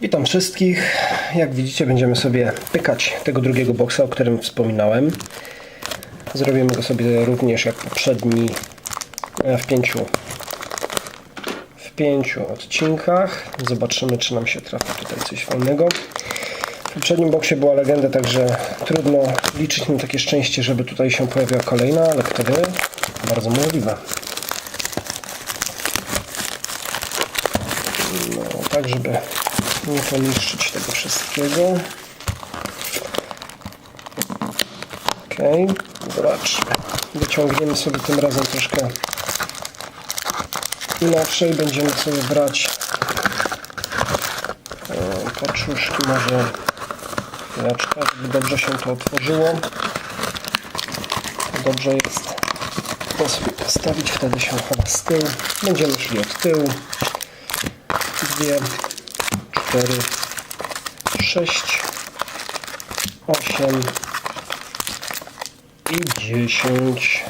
Witam wszystkich. Jak widzicie będziemy sobie pykać tego drugiego boksa, o którym wspominałem. Zrobimy go sobie również jak poprzedni e, w pięciu w pięciu odcinkach. Zobaczymy czy nam się trafi tutaj coś fajnego. W poprzednim boksie była legenda, także trudno liczyć na takie szczęście, żeby tutaj się pojawiła kolejna, ale kto wie, bardzo możliwe. No, tak żeby nie poniszczyć tego wszystkiego. Ok, zobaczmy. Wyciągniemy sobie tym razem troszkę inaczej. Będziemy sobie brać e, paczuszki, może chwileczkę, żeby dobrze się to otworzyło. Dobrze jest to sobie postawić, wtedy się chowa z tyłu. Będziemy szli od tyłu. Dwie, cztery, sześć, osiem i dziesięć.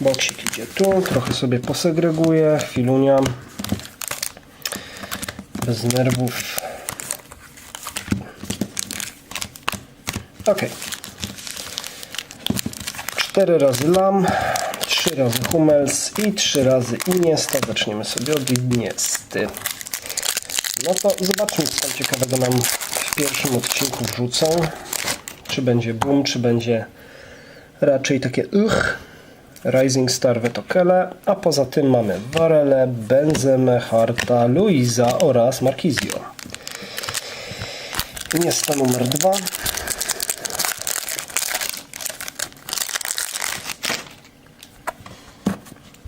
Boksik idzie tu, trochę sobie posegreguję, chwilunia. Bez nerwów. Ok. Cztery razy lam, trzy razy Hummels i trzy razy Iniesta. Zaczniemy sobie od Iniesty. No to zobaczmy, co tam ciekawego nam w pierwszym odcinku wrzucą. Czy będzie boom, czy będzie raczej takie ych. Rising Star Vetokele, a poza tym mamy Varele, Benzemę, Harta, Luiza oraz Marquizio. Iniesta numer dwa.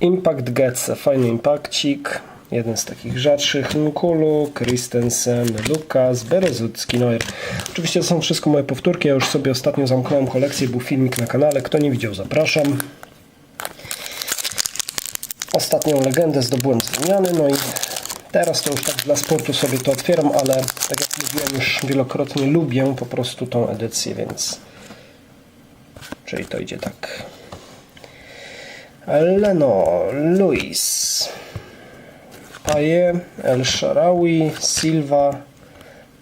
Impact Getze, fajny impakcik. Jeden z takich rzadszych. Nkulu, Christensen, Lukas, Berezucki, Neuer. Oczywiście to są wszystko moje powtórki. Ja już sobie ostatnio zamknąłem kolekcję. Był filmik na kanale. Kto nie widział, zapraszam. Ostatnią legendę zdobyłem z wymiany. No i teraz to już tak dla sportu sobie to otwieram, ale tak jak mówiłem już wielokrotnie, lubię po prostu tą edycję, więc... Czyli to idzie tak. Leno, Luis, Paye, El Sharawi, Silva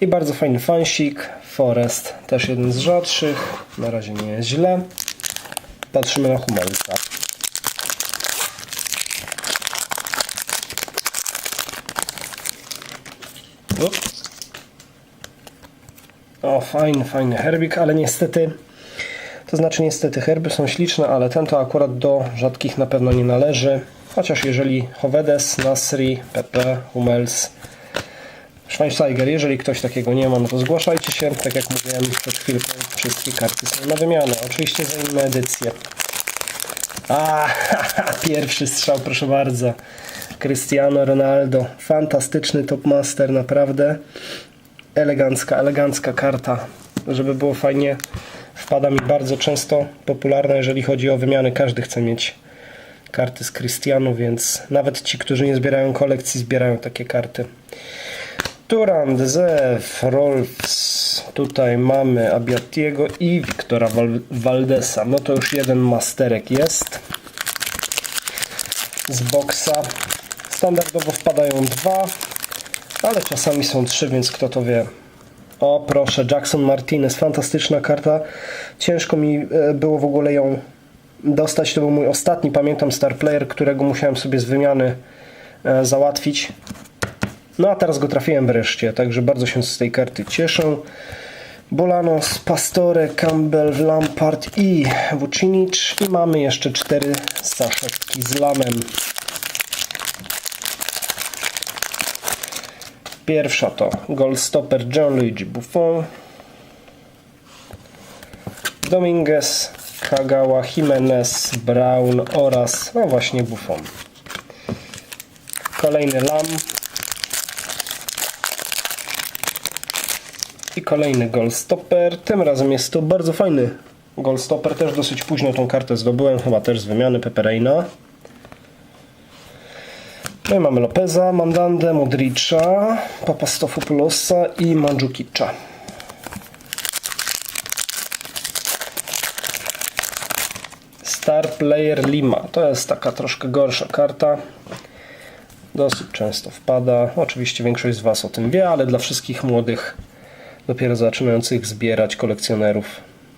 i bardzo fajny fansik, Forest, też jeden z rzadszych, na razie nie jest źle. Patrzymy na Humelsa. O, fajny, fajny herbik, ale niestety to znaczy niestety herby są śliczne, ale ten to akurat do rzadkich na pewno nie należy. Chociaż jeżeli Hovedes, Nasri, Pepe, Hummels, Schweinsteiger, jeżeli ktoś takiego nie ma, no to zgłaszajcie się. Tak jak mówiłem przed chwilką, wszystkie karty są na wymianę. Oczywiście za inne edycje. A, pierwszy strzał, proszę bardzo. Cristiano Ronaldo. Fantastyczny topmaster, naprawdę. Elegancka, elegancka karta. Żeby było fajnie, wpada mi bardzo często popularna, jeżeli chodzi o wymiany. Każdy chce mieć karty z Cristiano, więc nawet ci, którzy nie zbierają kolekcji, zbierają takie karty. Turan, Zew, Rolfs, tutaj mamy Abiatiego i Wiktora Valdesa. No to już jeden masterek jest z boksa. Standardowo wpadają dwa, ale czasami są trzy, więc kto to wie. O proszę, Jackson Martinez, fantastyczna karta. Ciężko mi e, było w ogóle ją dostać. To był mój ostatni, pamiętam, star player, którego musiałem sobie z wymiany e, załatwić. No a teraz go trafiłem wreszcie, także bardzo się z tej karty cieszę. Bolanos, Pastore, Campbell, Lampard i Vucinic. I mamy jeszcze cztery saszetki z lamem. Pierwsza to goalstopper Gianluigi Buffon, Dominguez, Kagawa, Jimenez, Brown oraz no właśnie Buffon. Kolejny Lam i kolejny goalstopper. Tym razem jest to bardzo fajny goalstopper. Też dosyć późno tą kartę zdobyłem, chyba też z wymiany Pepereina. No i mamy Lopeza, Mandandę, Modricza, Papastofopulosa i Mandżukicza. Star Player Lima. To jest taka troszkę gorsza karta. dosyć często wpada. Oczywiście większość z Was o tym wie, ale dla wszystkich młodych, dopiero zaczynających zbierać kolekcjonerów,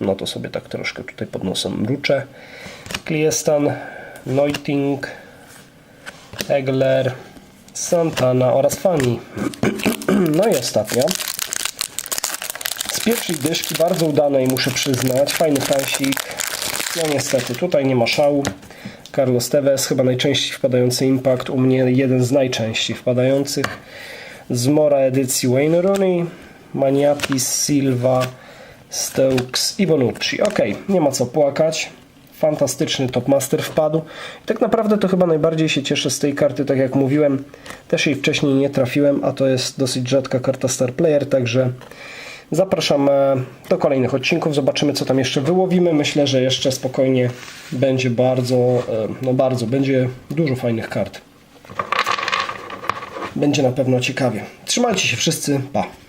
no to sobie tak troszkę tutaj pod nosem mruczę. Kliestan, Neuting, Egler, Santana oraz Fanny. No i ostatnia. Z pierwszej dyszki bardzo udanej muszę przyznać. Fajny fansik. No niestety, tutaj nie ma szału. Carlos Tevez, chyba najczęściej wpadający impact, u mnie jeden z najczęściej wpadających. Z Mora edycji Wayne Rooney, Maniatis, Silva, Stokes i Bonucci. Ok, nie ma co płakać. Fantastyczny Topmaster wpadł. I tak naprawdę to chyba najbardziej się cieszę z tej karty, tak jak mówiłem. Też jej wcześniej nie trafiłem, a to jest dosyć rzadka karta Star Player, także zapraszam do kolejnych odcinków. Zobaczymy, co tam jeszcze wyłowimy. Myślę, że jeszcze spokojnie będzie bardzo, no bardzo, będzie dużo fajnych kart. Będzie na pewno ciekawie. Trzymajcie się wszyscy, pa!